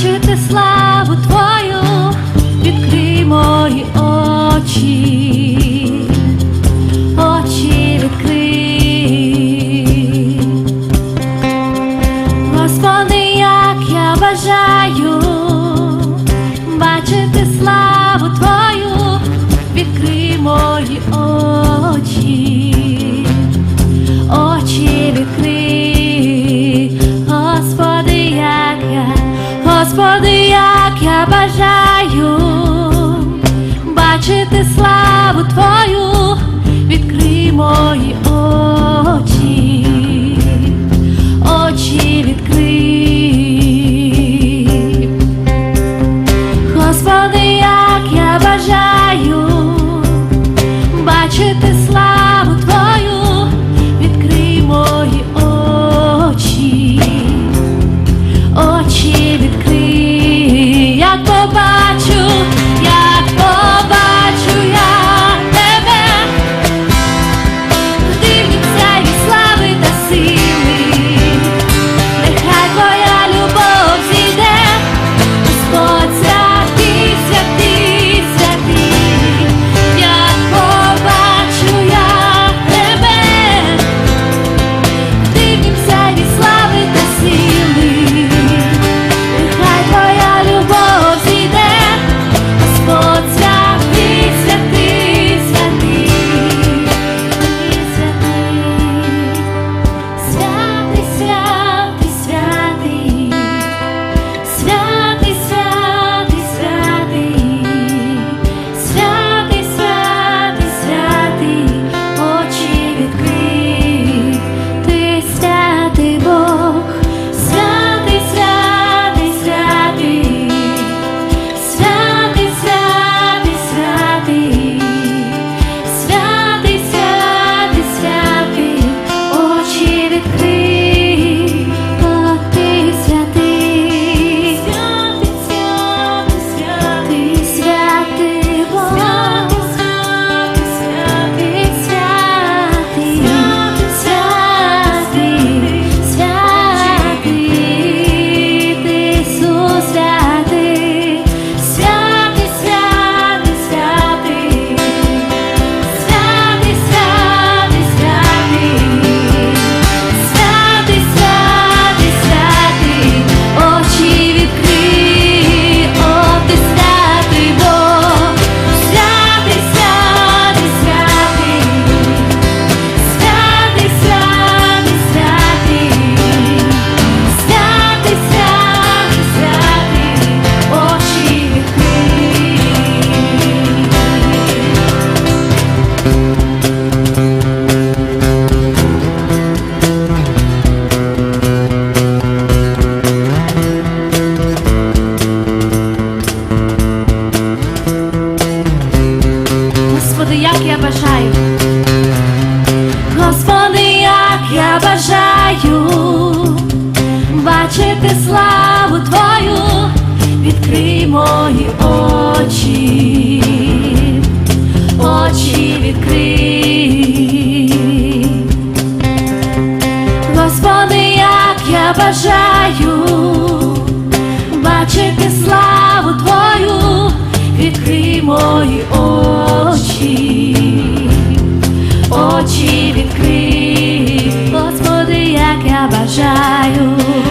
побачити славу твою, відкрий мої очі. Господи, як я бажаю бачити славу Твою, відкрий мої. Que я.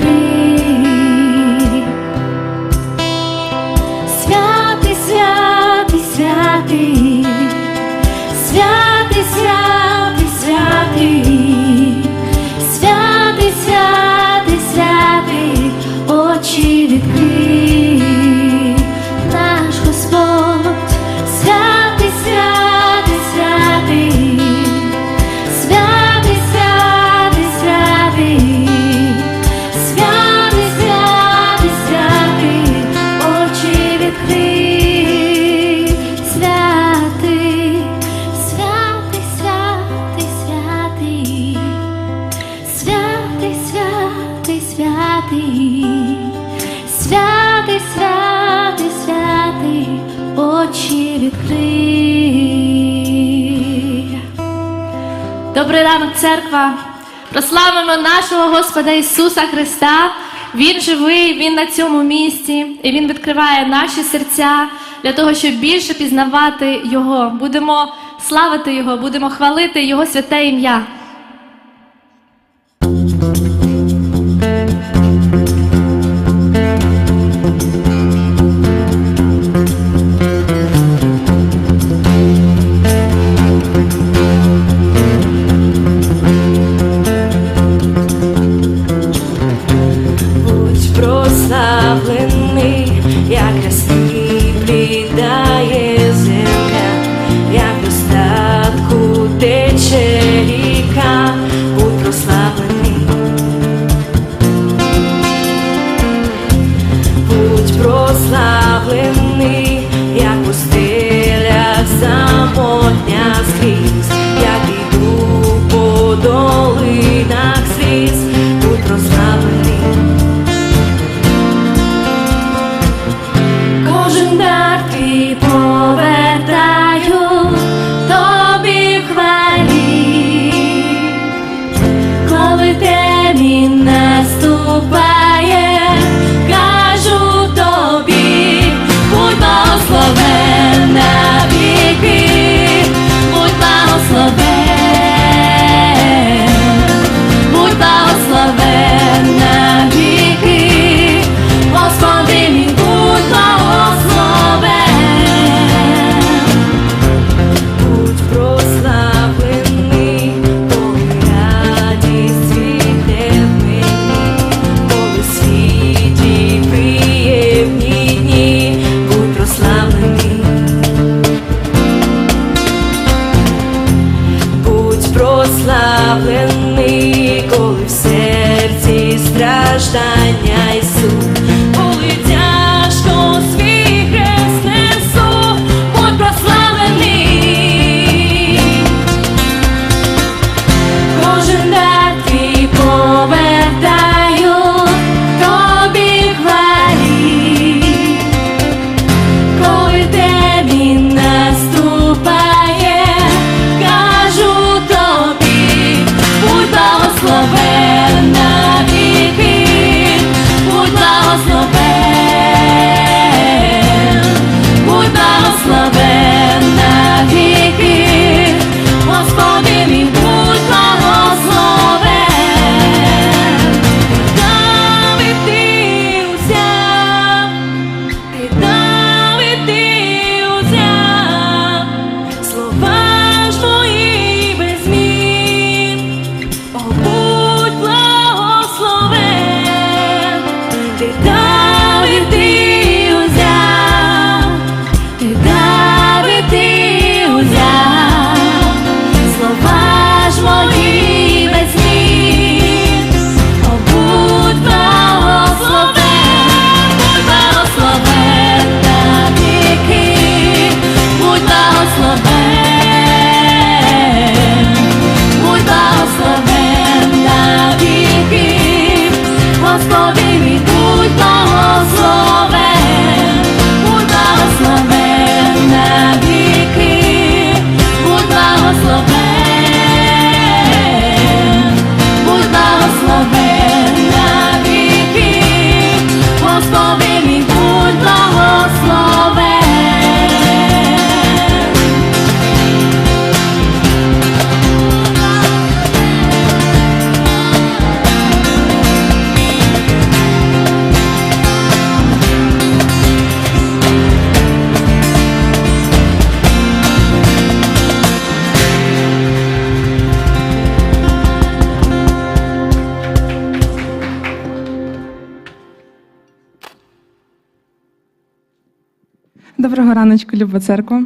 clear. святий, святий, святий, святий, очі відкри. Добрий ранок, церква! Прославимо нашого Господа Ісуса Христа. Він живий, Він на цьому місці, і Він відкриває наші серця для того, щоб більше пізнавати Його. Будемо славити Його, будемо хвалити Його святе ім'я. Dublin Доброго раночку, Люба церква.